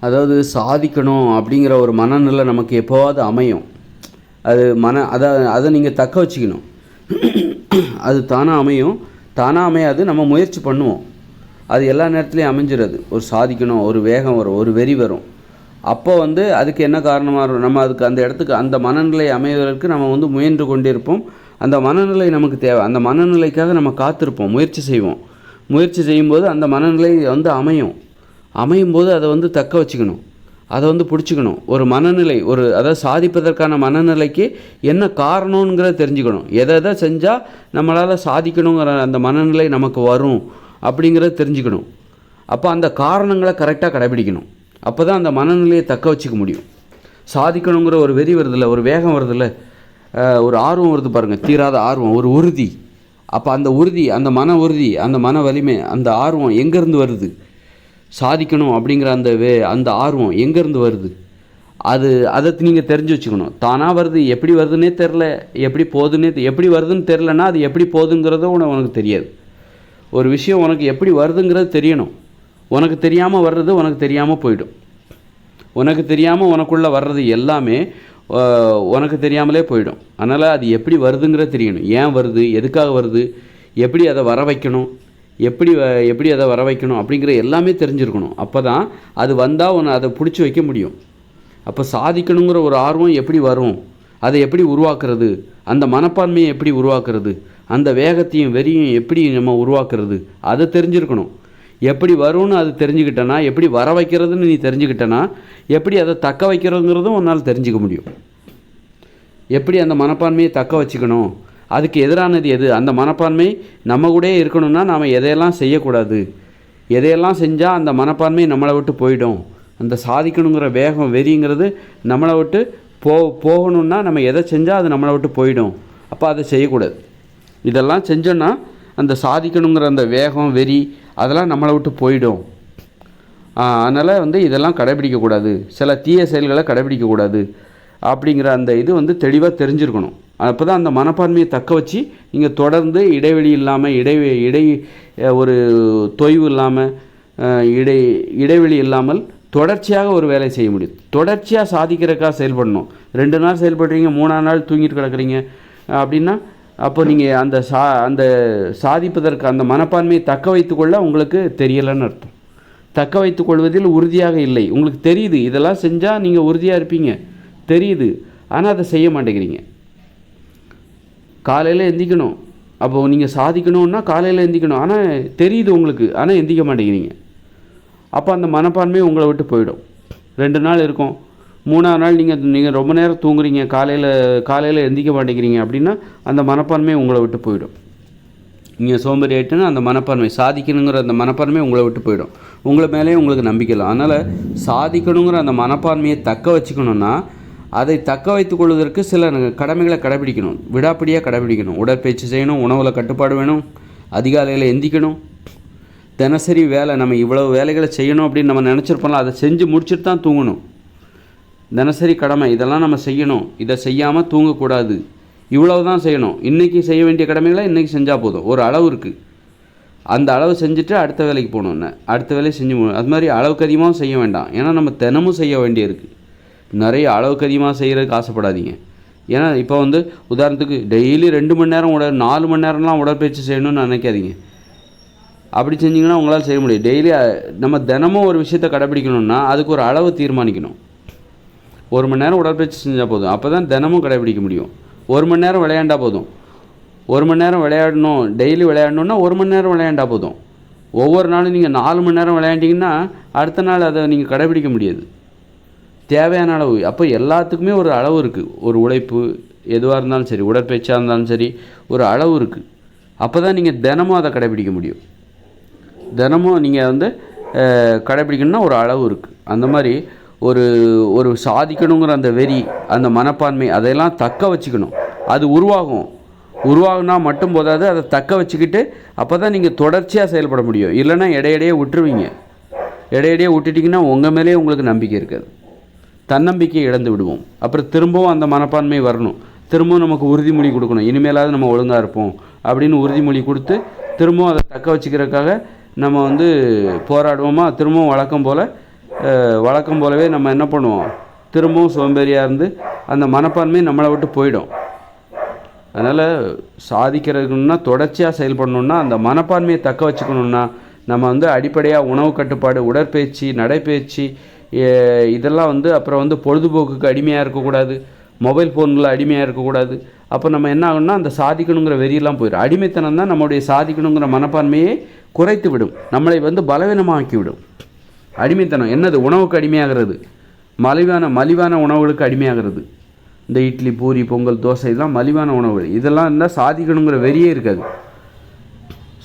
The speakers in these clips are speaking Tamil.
அதாவது சாதிக்கணும் அப்படிங்கிற ஒரு மனநிலை நமக்கு எப்போவாவது அமையும். அது மன அதை அதை நீங்கள் தக்க வச்சுக்கணும். அது தானாக அமையும். தானாக அமையாது நம்ம முயற்சி பண்ணுவோம். அது எல்லா நேரத்துலையும் அமைஞ்சிருது ஒரு சாதிக்கணும் ஒரு வேகம் வரும் ஒரு வெறி வரும். அப்போ வந்து அதுக்கு என்ன காரணமாக இருக்கும் நம்ம அதுக்கு அந்த இடத்துக்கு அந்த மனநிலை அமைவதற்கு நம்ம வந்து முயன்று கொண்டிருப்போம். அந்த மனநிலை நமக்கு தேவை. அந்த மனநிலைக்காக நம்ம காத்திருப்போம் முயற்சி செய்வோம். முயற்சி செய்யும்போது அந்த மனநிலை வந்து அமையும். அமையும் போது அதை வந்து தக்க வச்சுக்கணும். அதை வந்து பிடிச்சிக்கணும். ஒரு மனநிலை ஒரு அதாவது சாதிப்பதற்கான மனநிலைக்கு என்ன காரணங்கிறத தெரிஞ்சுக்கணும். எதை எதை செஞ்சால் நம்மளால் சாதிக்கணுங்கிற அந்த மனநிலை நமக்கு வரும் அப்படிங்கிறத தெரிஞ்சுக்கணும். அப்போ அந்த காரணங்களை கரெக்டாக கடைபிடிக்கணும். அப்போ தான் அந்த மனநிலையை தக்க வச்சுக்க முடியும். சாதிக்கணுங்கிற ஒரு வெறி வருதில்ல ஒரு வேகம் வருதில்ல ஒரு ஆர்வம் வருது பாருங்கள் தீராத ஆர்வம் ஒரு உறுதி. அப்போ அந்த உறுதி அந்த மன உறுதி அந்த மன வலிமை அந்த ஆர்வம் எங்கேருந்து வருது? சாதிக்கணும் அப்படிங்கிற அந்த வே அந்த ஆர்வம் எங்கேருந்து வருது? அது அதை நீங்கள் தெரிஞ்சு வச்சுக்கணும். தானாக வருது எப்படி வருதுன்னே தெரில எப்படி போகுதுன்னே எப்படி வருதுன்னு தெரிலனா அது எப்படி போகுதுங்கிறதும் உன- உனக்கு தெரியாது. ஒரு விஷயம் உனக்கு எப்படி வருதுங்கிறது தெரியணும். உனக்கு தெரியாமல் வர்றது உனக்கு தெரியாமல் போயிடும். உனக்கு தெரியாமல் உனக்குள்ளே வர்றது எல்லாமே உனக்கு தெரியாமலே போயிடும். அதனால் அது எப்படி வருதுங்கிறது தெரியணும். ஏன் வருது? எதுக்காக வருது? எப்படி அதை வர வைக்கணும்? எப்படி வ- எப்படி அதை வர வைக்கணும் அப்படிங்கிற எல்லாமே தெரிஞ்சிருக்கணும். அப்போ தான் அது வந்தால் ஒன்று அதை பிடிச்சி வைக்க முடியும். அப்போ சாதிக்கணுங்கிற ஒரு ஆர்வம் எப்படி வரும்? அதை எப்படி உருவாக்குறது? அந்த மனப்பான்மையை எப்படி உருவாக்குறது? அந்த வேகத்தையும் வெறியும் எப்படி நம்ம உருவாக்குறது? அதை தெரிஞ்சிருக்கணும். எப்படி வரும்னு அது தெரிஞ்சுக்கிட்டனா எப்படி வர வைக்கிறதுன்னு நீ தெரிஞ்சுக்கிட்டனா எப்படி அதை தக்க வைக்கிறதுங்கிறதும் உன்னால் தெரிஞ்சுக்க முடியும். எப்படி அந்த மனப்பான்மையை தக்க வச்சுக்கணும்? அதுக்கு எதிரானது எது? அந்த மனப்பான்மை நம்ம கூடயே இருக்கணும்னா நாம் எதையெல்லாம் செய்யக்கூடாது? எதையெல்லாம் செஞ்சால் அந்த மனப்பான்மை நம்மளை விட்டு போயிடும்? அந்த சாதிக்கணுங்கிற வேகம் வெறிங்கிறது நம்மளை விட்டு போ போகணும்னா நம்ம எதை செஞ்சால் அது நம்மளை விட்டு போயிடும். அப்போ அதை செய்யக்கூடாது. இதெல்லாம் செஞ்சோன்னா அந்த சாதிக்கணுங்கிற அந்த வேகம் வெறி அதெல்லாம் நம்மளை விட்டு போயிடும். அதனால் வந்து இதெல்லாம் கடைபிடிக்கக்கூடாது. சில தீய செயல்களை கடைபிடிக்கக்கூடாது. அப்படிங்கிற அந்த இது வந்து தெளிவாக தெரிஞ்சிருக்கணும். அப்போ தான் அந்த மனப்பான்மையை தக்க வச்சு நீங்கள் தொடர்ந்து இடைவெளி இல்லாமல் இடை இடை ஒரு தொய்வு இல்லாமல் இடை இடைவெளி இல்லாமல் தொடர்ச்சியாக ஒரு வேலை செய்ய முடியும். தொடர்ச்சியாக சாதிக்கிறக்காக செயல்படணும். ரெண்டு நாள் செயல்படுறீங்க மூணாவது நாள் தூங்கிட்டு கிடக்குறீங்க அப்படின்னா அப்போ நீங்கள் அந்த சா அந்த சாதிப்பதற்கு அந்த மனப்பான்மையை தக்க வைத்துக்கொள்ள உங்களுக்கு தெரியலைன்னு அர்த்தம். தக்க வைத்துக்கொள்வதில் உறுதியாக இல்லை. உங்களுக்கு தெரியுது இதெல்லாம் செஞ்சால் நீங்கள் உறுதியாக இருப்பீங்க. தெரியுது ஆனால் அதை செய்ய மாட்டேங்கிறீங்க. காலையில் எந்திக்கணும். அப்போது நீங்கள் சாதிக்கணும்னா காலையில் எந்திக்கணும். ஆனால் தெரியுது உங்களுக்கு. ஆனால் எந்திக்க மாட்டேங்கிறீங்க. அப்போ அந்த மனப்பான்மை உங்களை விட்டு போயிடும். ரெண்டு நாள் இருக்கும். மூணாவது நாள் நீங்கள் நீங்கள் ரொம்ப நேரம் தூங்குறீங்க. காலையில் காலையில் எந்திக்க மாட்டேங்கிறீங்க அப்படின்னா அந்த மனப்பான்மை உங்களை விட்டு போயிடும். நீங்கள் சோம்பேறி ஆகிட்டுன்னா அந்த மனப்பான்மை சாதிக்கணுங்கிற அந்த மனப்பான்மை உங்களை விட்டு போயிடும். உங்களை மேலேயே உங்களுக்கு நம்பிக்கலாம் அதனால் சாதிக்கணுங்கிற அந்த மனப்பான்மையை தக்க வச்சுக்கணுன்னா அதை தக்க வைத்துக் கொள்வதற்கு சில கடமைகளை கடைபிடிக்கணும். விடாப்பிடியாக கடைபிடிக்கணும். உடற்பயிற்சி செய்யணும் உணவில் கட்டுப்பாடு வேணும் அதிகாலையில் எந்திக்கணும். தினசரி வேலை நம்ம இவ்வளவு வேலைகளை செய்யணும் அப்படின்னு நம்ம நினச்சிருப்போம்ல அதை செஞ்சு முடிச்சுட்டு தான் தூங்கணும். தினசரி கடமை இதெல்லாம் நம்ம செய்யணும். இதை செய்யாமல் தூங்கக்கூடாது. இவ்வளவு தான் செய்யணும். இன்றைக்கி செய்ய வேண்டிய கடமைகளை இன்றைக்கி செஞ்சால் போதும். ஒரு அளவு இருக்குது அந்த அளவு செஞ்சுட்டு அடுத்த வேலைக்கு போகணும் அடுத்த வேலையை செஞ்சு அது மாதிரி அளவுக்கு அதிகமாகவும் செய்ய வேண்டாம். ஏன்னா நம்ம தினமும் செய்ய வேண்டியிருக்கு நிறைய அளவுக்கு அதிகமாக செய்கிறதுக்கு ஆசைப்படாதீங்க. ஏன்னா இப்போ வந்து உதாரணத்துக்கு டெய்லி ரெண்டு மணி நேரம் உட நாலு மணி நேரம்லாம் உடற்பயிற்சி செய்யணும்னு நினைக்காதீங்க. அப்படி செஞ்சீங்கன்னா உங்களால் செய்ய முடியும். டெய்லி நம்ம தினமும் ஒரு விஷயத்தை கடைபிடிக்கணும்னா அதுக்கு ஒரு அளவு தீர்மானிக்கணும். ஒரு மணி நேரம் உடற்பயிற்சி செஞ்சால் போதும். அப்போ தான் தினமும் கடைபிடிக்க முடியும். ஒரு மணி நேரம் விளையாண்டா போதும். ஒரு மணி நேரம் விளையாடணும் டெய்லி விளையாடணுன்னா ஒரு மணி நேரம் விளையாண்டா போதும். ஒவ்வொரு நாளும் நீங்கள் நாலு மணி நேரம் விளையாண்டிங்கன்னா அடுத்த நாள் அதை நீங்கள் கடைபிடிக்க முடியாது. தேவையான அளவு. அப்போ எல்லாத்துக்குமே ஒரு அளவு இருக்குது ஒரு உழைப்பு எதுவாக இருந்தாலும் சரி உடற்பயிற்சியாக இருந்தாலும் சரி ஒரு அளவு இருக்குது அப்போ தான் நீங்கள் தினமும் அதை கடைபிடிக்க முடியும். தினமும் நீங்கள் வந்து கடைபிடிக்கணும்னா ஒரு அளவு இருக்குது அந்த மாதிரி ஒரு ஒரு சாதிக்கணுங்கிற அந்த வெறி அந்த மனப்பான்மை அதையெல்லாம் தக்க வச்சுக்கணும். அது உருவாகும். உருவாகுனா மட்டும் போதாது அதை தக்க வச்சுக்கிட்டு அப்போ தான் நீங்கள் தொடர்ச்சியாக செயல்பட முடியும். இல்லைன்னா இடையிடையே விட்டுருவீங்க. இடையிடையே விட்டுட்டிங்கன்னா உங்கள் மேலேயே உங்களுக்கு நம்பிக்கை இருக்காது. தன்னம்பிக்கையை இழந்து விடுவோம். அப்புறம் திரும்பவும் அந்த மனப்பான்மை வரணும். திரும்பவும் நமக்கு உறுதிமொழி கொடுக்கணும். இனிமேலாவது நம்ம ஒழுங்காக இருப்போம் அப்படின்னு உறுதிமொழி கொடுத்து திரும்பவும் அதை தக்க வச்சுக்கிறதுக்காக நம்ம வந்து போராடுவோமா? திரும்பவும் வழக்கம் போல் வழக்கம் போலவே நம்ம என்ன பண்ணுவோம்? திரும்பவும் சோம்பேறியாக இருந்து அந்த மனப்பான்மை நம்மளை விட்டு போயிடும். அதனால் சாதிக்கிறதுன்னா தொடர்ச்சியாக செயல்படணுன்னா அந்த மனப்பான்மையை தக்க வச்சுக்கணுன்னா நம்ம வந்து அடிப்படையாக உணவு கட்டுப்பாடு உடற்பயிற்சி நடைப்பயிற்சி இதெல்லாம் வந்து அப்புறம் வந்து பொழுதுபோக்குக்கு அடிமையாக இருக்கக்கூடாது. மொபைல் ஃபோனில் அடிமையாக இருக்கக்கூடாது. அப்போ நம்ம என்ன ஆகும்னா அந்த சாதிக்கணுங்கிற வெறியெல்லாம் போயிடும் அடிமைத்தனம் தான் நம்முடைய சாதிக்கணுங்கிற மனப்பான்மையை குறைத்து விடும் நம்மளை வந்து பலவீனமாக்கி விடும் அடிமைத்தனம் என்னது? உணவுக்கு அடிமையாகிறது. மலிவான மலிவான உணவுகளுக்கு அடிமையாகிறது. இந்த இட்லி பூரி பொங்கல் தோசை இதெல்லாம் மலிவான உணவுகள். இதெல்லாம் இருந்தால் சாதிக்கணுங்கிற வெறியே இருக்காது.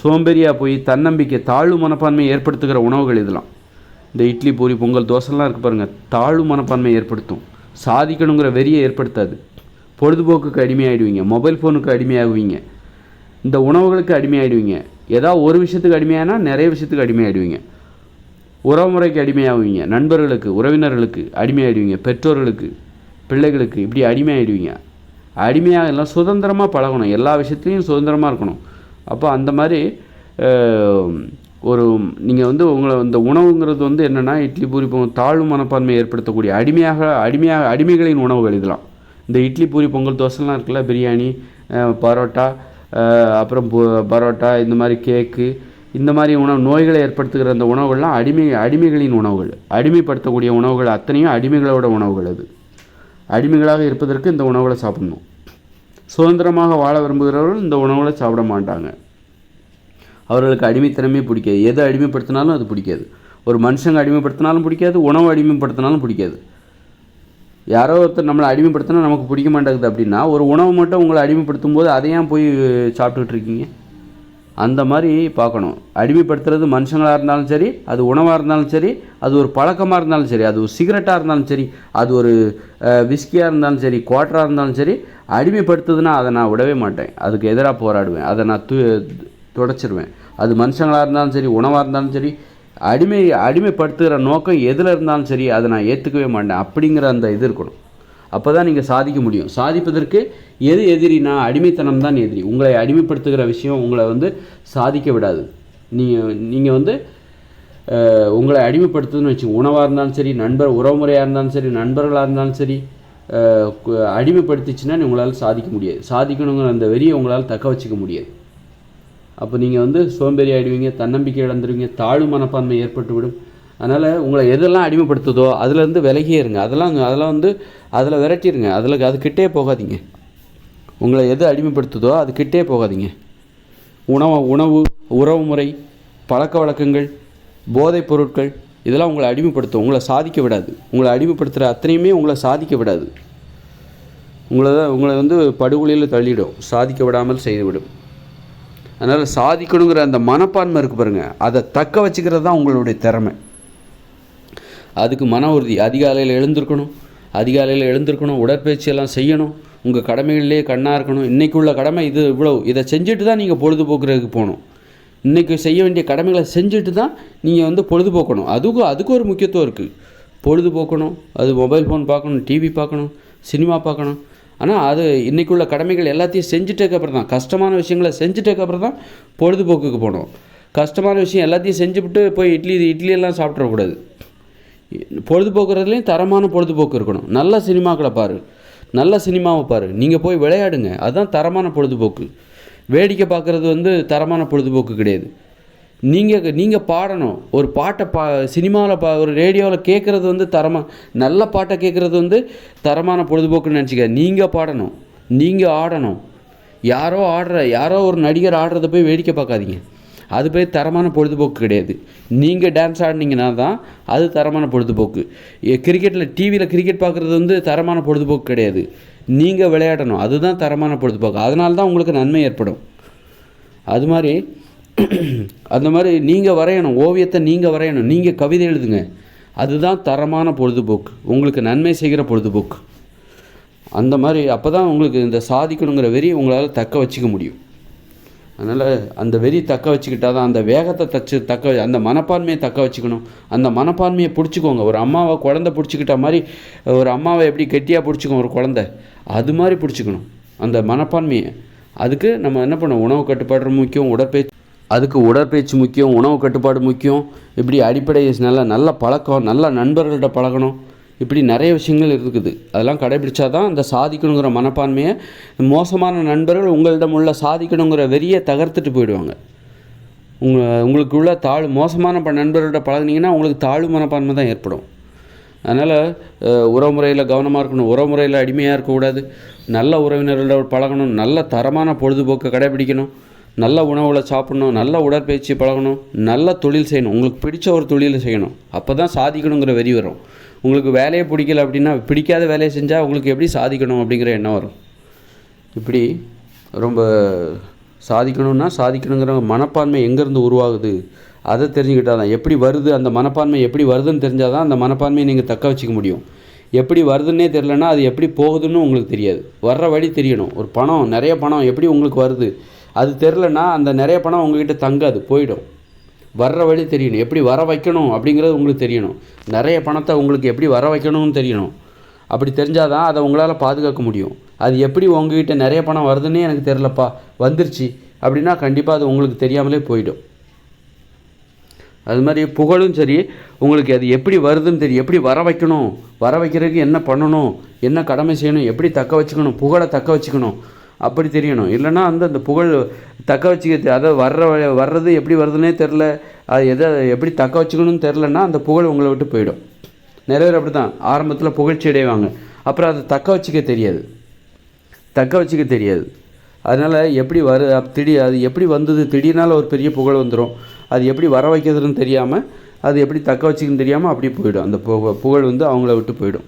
சோம்பேறியாக போய் தன்னம்பிக்கை தாழ்வு மனப்பான்மையை ஏற்படுத்துகிற உணவுகள் இதெல்லாம். இந்த இட்லி பூரி பொங்கல் தோசைலாம் இருக்குது பாருங்கள் தாழ்வு மனப்பான்மை ஏற்படுத்தும். சாதிக்கணுங்கிற வெறியை ஏற்படுத்தாது. பொழுதுபோக்குக்கு அடிமையாகிடுவீங்க மொபைல் ஃபோனுக்கு அடிமையாகுவீங்க. இந்த உணவுகளுக்கு அடிமையாகிடுவீங்க ஏதாவது ஒரு விஷயத்துக்கு அடிமையானா நிறைய விஷயத்துக்கு அடிமையாகிடுவீங்க உறவுமுறைக்கு அடிமையாகுவீங்க. நண்பர்களுக்கு உறவினர்களுக்கு அடிமையாகிடுவீங்க பெற்றோர்களுக்கு பிள்ளைகளுக்கு இப்படி அடிமையாகிடுவீங்க அடிமையாக எல்லாம் சுதந்திரமாக பழகணும். எல்லா விஷயத்துலையும் சுதந்திரமாக இருக்கணும். அப்போ அந்த மாதிரி ஒரு நீங்கள் வந்து உங்களை இந்த உணவுங்கிறது வந்து என்னென்னா இட்லி பூரி பொங்கல் தாழ்வு மனப்பான்மை ஏற்படுத்தக்கூடிய அடிமையாக அடிமையாக அடிமைகளின் உணவுகள் இதெல்லாம். இந்த இட்லி பூரி பொங்கல் தோசைலாம் இருக்குல்ல பிரியாணி பரோட்டா அப்புறம் பரோட்டா இந்த மாதிரி கேக்கு இந்த மாதிரி உணவு நோய்களை ஏற்படுத்துகிற அந்த உணவுகள்லாம் அடிமை அடிமைகளின் உணவுகள். அடிமைப்படுத்தக்கூடிய உணவுகள் அத்தனையும் அடிமைகளோட உணவுகள் அது. அடிமைகளாக இருப்பதற்கு இந்த உணவுகளை சாப்பிடணும். சுதந்திரமாக வாழ விரும்புகிறவர்கள் இந்த உணவுகளை சாப்பிட மாட்டாங்க. அவர்களுக்கு அடிமைத்தனமே பிடிக்காது. எதை அடிமைப்படுத்தினாலும் அது பிடிக்காது. ஒரு மனுஷங்க அடிமைப்படுத்தினாலும் பிடிக்காது உணவு அடிமைப்படுத்தினாலும் பிடிக்காது. யாரோ ஒருத்தர் நம்மளை அடிமைப்படுத்தினா நமக்கு பிடிக்க மாட்டேங்குது அப்படின்னா ஒரு உணவு மட்டும் உங்களை அடிமைப்படுத்தும் போது அதை ஏன் போய் சாப்பிட்டுக்கிட்டு இருக்கீங்க? அந்த மாதிரி பார்க்கணும். அடிமைப்படுத்துறது மனுஷங்களாக இருந்தாலும் சரி அது உணவாக இருந்தாலும் சரி அது ஒரு பழக்கமாக இருந்தாலும் சரி அது ஒரு சிகரெட்டாக இருந்தாலும் சரி அது ஒரு விஸ்கியாக இருந்தாலும் சரி குவாட்டராக இருந்தாலும் சரி அடிமைப்படுத்துதுன்னா அதை நான் விடவே மாட்டேன். அதுக்கு எதிராக போராடுவேன். அதை நான் து தொடச்சிருவேன். அது மனுஷங்களாக இருந்தாலும் சரி உணவாக இருந்தாலும் சரி அடிமை அடிமைப்படுத்துகிற நோக்கம் எதில் இருந்தாலும் சரி அதை நான் ஏற்றுக்கவே மாட்டேன். அப்படிங்கிற அந்த இது இருக்கணும். அப்போ தான் நீங்கள் சாதிக்க முடியும். சாதிப்பதற்கு எது எதிரினா அடிமைத்தனம் தான் எதிரி. உங்களை அடிமைப்படுத்துகிற விஷயம் உங்களை வந்து சாதிக்க விடாது. நீங்கள் நீங்கள் வந்து உங்களை அடிமைப்படுத்துதுன்னு வச்சு உணவாக இருந்தாலும் சரி நண்பர் உறவுமுறையாக இருந்தாலும் சரி நண்பர்களாக இருந்தாலும் சரி அடிமைப்படுத்திச்சுன்னா உங்களால் சாதிக்க முடியாது. சாதிக்கணுங்கிற அந்த வெறியை உங்களால் தக்க வச்சுக்க முடியாது. அப்போ நீங்கள் வந்து சோம்பேறி ஆகிடுவீங்க தன்னம்பிக்கை இழந்துருவீங்க தாழ்வு மனப்பான்மை ஏற்பட்டு விடும் அதனால் உங்களை எதெல்லாம் அடிமைப்படுத்துதோ அதுலேருந்து விலகியே இருங்க அதெல்லாம் அதெல்லாம் வந்து அதில் விரட்டிடுங்க அதில் அது கிட்டே போகாதீங்க. உங்களை எது அடிமைப்படுத்துதோ அது கிட்டே போகாதீங்க. உணவு உணவு உறவு முறை பழக்க வழக்கங்கள் போதைப் பொருட்கள் இதெல்லாம் உங்களை அடிமைப்படுத்தும். உங்களை சாதிக்க விடாது. உங்களை அடிமைப்படுத்துகிற அத்தனையுமே உங்களை சாதிக்க விடாது. உங்களை தான் உங்களை வந்து படுகொலையில் தள்ளிடும். சாதிக்க விடாமல் செய்துவிடும் அதனால் சாதிக்கணுங்கிற அந்த மனப்பான்மை இருக்குது பாருங்கள் அதை தக்க வச்சுக்கிறது தான் உங்களுடைய திறமை. அதுக்கு மன உறுதி. அதிகாலையில் எழுந்திருக்கணும். அதிகாலையில் எழுந்திருக்கணும். உடற்பயிற்சி எல்லாம் செய்யணும். உங்கள் கடமைகளிலே கண்ணாக இருக்கணும். இன்றைக்குள்ள கடமை இது இவ்வளோ இதை செஞ்சுட்டு தான் நீங்கள் பொழுதுபோக்குறதுக்கு போகணும். இன்றைக்கி செய்ய வேண்டிய கடமைகளை செஞ்சுட்டு தான் நீங்கள் வந்து பொழுதுபோக்கணும். அதுக்கும் அதுக்கு ஒரு முக்கியத்துவம் இருக்குது பொழுதுபோக்கணும். அது மொபைல் ஃபோன் பார்க்கணும். டிவி பார்க்கணும். சினிமா பார்க்கணும். ஆனால் அது இன்றைக்குள்ள கடமைகள் எல்லாத்தையும் செஞ்சுட்டதுக்கப்புறம் தான். கஷ்டமான விஷயங்களை செஞ்சுட்டதுக்கப்புறம் தான் பொழுதுபோக்குக்கு போகணும். கஷ்டமான விஷயம் எல்லாத்தையும் செஞ்சுவிட்டு போய் இட்லி இட்லி எல்லாம் சாப்பிட்றக்கூடாது பொழுதுபோக்குறதுலேயும் தரமான பொழுதுபோக்கு இருக்கணும். நல்ல சினிமாக்களை பாரு. நல்ல சினிமாவை பாரு. நீங்கள் போய் விளையாடுங்க. அதுதான் தரமான பொழுதுபோக்கு. வேடிக்கை பார்க்குறது வந்து தரமான பொழுதுபோக்கு கிடையாது. நீங்கள் நீங்கள் பாடணும். ஒரு பாட்டை பா சினிமாவில் பா ஒரு ரேடியோவில் கேட்குறது வந்து தரமாக நல்ல பாட்டை கேட்குறது வந்து தரமான பொழுதுபோக்குன்னு நினச்சிக்க. நீங்கள் பாடணும். நீங்கள் ஆடணும். யாரோ ஆடுற யாரோ ஒரு நடிகர் ஆடுறத போய் வேடிக்கை பார்க்காதீங்க. அது போய் தரமான பொழுதுபோக்கு கிடையாது. நீங்கள் டான்ஸ் ஆடினீங்கன்னா தான் அது தரமான பொழுதுபோக்கு. கிரிக்கெட்டில் டிவியில் கிரிக்கெட் பார்க்குறது வந்து தரமான பொழுதுபோக்கு கிடையாது. நீங்கள் விளையாடணும். அதுதான் தரமான பொழுதுபோக்கு. அதனால தான் உங்களுக்கு நன்மை ஏற்படும். அது மாதிரி அந்த மாதிரி நீங்கள் வரையணும் ஓவியத்தை நீங்கள் வரையணும். நீங்கள் கவிதை எழுதுங்க. அதுதான் தரமான பொழுதுபோக்கு. உங்களுக்கு நன்மை செய்கிற பொழுதுபோக்கு. அந்த மாதிரி அப்போ தான் உங்களுக்கு இந்த சாதிக்கணுங்கிற வெறி உங்களால் தக்க வச்சுக்க முடியும். அதனால் அந்த வெறி தக்க வச்சுக்கிட்டா தான் அந்த வேகத்தை தச்சு தக்க அந்த மனப்பான்மையை தக்க வச்சுக்கணும். அந்த மனப்பான்மையை பிடிச்சிக்கோங்க. ஒரு அம்மாவை குழந்தை பிடிச்சிக்கிட்ட மாதிரி ஒரு அம்மாவை எப்படி கெட்டியாக பிடிச்சிக்கும் ஒரு குழந்தை? அது மாதிரி பிடிச்சிக்கணும். அந்த மனப்பான்மையை. அதுக்கு நம்ம என்ன பண்ணணும்? உணவு கட்டுப்பாடு முக்கியம் உடற்பயிற்சி அதுக்கு உடற்பயிற்சி முக்கியம் உணவு கட்டுப்பாடு முக்கியம். இப்படி அடிப்படை நல்ல நல்ல பழக்கம் நல்ல நண்பர்கள்ட்ட பழகணும். இப்படி நிறைய விஷயங்கள் இருக்குது. அதெல்லாம் கடைபிடிச்சா தான் அந்த சாதிக்கணுங்கிற மனப்பான்மையை மோசமான நண்பர்கள் உங்களிடம் உள்ள சாதிக்கணுங்கிற வெறியை தகர்த்துட்டு போயிடுவாங்க. உங்கள் உங்களுக்குள்ள தாழ் மோசமான ப நண்பர்கள்ட்ட பழகினீங்கன்னா உங்களுக்கு தாழ்வு மனப்பான்மை தான் ஏற்படும். அதனால் உறவுமுறையில் கவனமாக இருக்கணும். உறவுமுறையில் அடிமையாக இருக்கக்கூடாது. நல்ல உறவினர்களோட பழகணும். நல்ல தரமான பொழுதுபோக்கை கடைபிடிக்கணும். நல்ல உணவுகளை சாப்பிடணும் நல்ல உடற்பயிற்சி பழகணும் நல்ல தொழில் செய்யணும். உங்களுக்கு பிடிச்ச ஒரு தொழிலை செய்யணும். அப்போ தான் சாதிக்கணுங்கிற வெறி வரும். உங்களுக்கு வேலையை பிடிக்கல அப்படின்னா பிடிக்காத வேலையை செஞ்சால் உங்களுக்கு எப்படி சாதிக்கணும் அப்படிங்கிற எண்ணம் வரும். இப்படி ரொம்ப சாதிக்கணும்னா சாதிக்கணுங்கிற மனப்பான்மை எங்கேருந்து உருவாகுது? அதை தெரிஞ்சுக்கிட்டால் தான் எப்படி வருது அந்த மனப்பான்மை எப்படி வருதுன்னு தெரிஞ்சால் தான் அந்த மனப்பான்மையை நீங்கள் தக்க வச்சுக்க முடியும். எப்படி வருதுன்னே தெரிலனா அது எப்படி போகுதுன்னு உங்களுக்கு தெரியாது. வர்ற வழி தெரியணும். ஒரு பணம் நிறைய பணம் எப்படி உங்களுக்கு வருது? அது தெரிலனா அந்த நிறைய பணம் உங்ககிட்ட தங்காது போயிடும். வர்ற வழி தெரியணும். எப்படி வர வைக்கணும் அப்படிங்கிறது உங்களுக்கு தெரியணும். நிறைய பணத்தை உங்களுக்கு எப்படி வர வைக்கணும்னு தெரியணும். அப்படி தெரிஞ்சால் தான் அதை உங்களால் பாதுகாக்க முடியும். அது எப்படி உங்ககிட்ட நிறைய பணம் வருதுன்னே எனக்கு தெரிலப்பா வந்துருச்சு. அப்படின்னா கண்டிப்பாக அது உங்களுக்கு தெரியாமலே போயிடும். அது மாதிரி புகழும் சரி உங்களுக்கு அது எப்படி வருதுன்னு தெரியும். எப்படி வர வைக்கணும்? வர வைக்கிறதுக்கு என்ன பண்ணணும்? என்ன கடமை செய்யணும்? எப்படி தக்க வச்சுக்கணும்? புகழை தக்க வச்சுக்கணும். அப்படி தெரியணும். இல்லைன்னா அந்த அந்த புகழ் தக்க வச்சுக்க அதை வர்ற வர்றது எப்படி வருதுன்னே தெரில அது எதை எப்படி தக்க வச்சுக்கணும்னு தெரிலன்னா அந்த புகழ் உங்களை விட்டு போயிடும். நிறைய பேர் அப்படி தான் ஆரம்பத்தில் புகழ்ச்சி அடைவாங்க. அப்புறம் அதை தக்க வச்சுக்க தெரியாது. தக்க வச்சுக்க தெரியாது. அதனால் எப்படி வரு அப் திடீர் அது எப்படி வந்தது? திடீர்னால ஒரு பெரிய புகழ் வந்துடும் அது எப்படி வர வைக்கிறதுன்னு தெரியாமல் அது எப்படி தக்க வச்சுக்கன்னு தெரியாமல் அப்படி போயிடும். அந்த புகழ் வந்து அவங்கள விட்டு போயிடும்.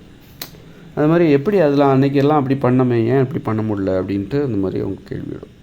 அது மாதிரி எப்படி அதெல்லாம் அன்னைக்கு எல்லாம் அப்படி பண்ணமே ஏன் இப்படி பண்ண முடியல அப்படின்ட்டு அந்த மாதிரி அவங்க கேள்வி விடும்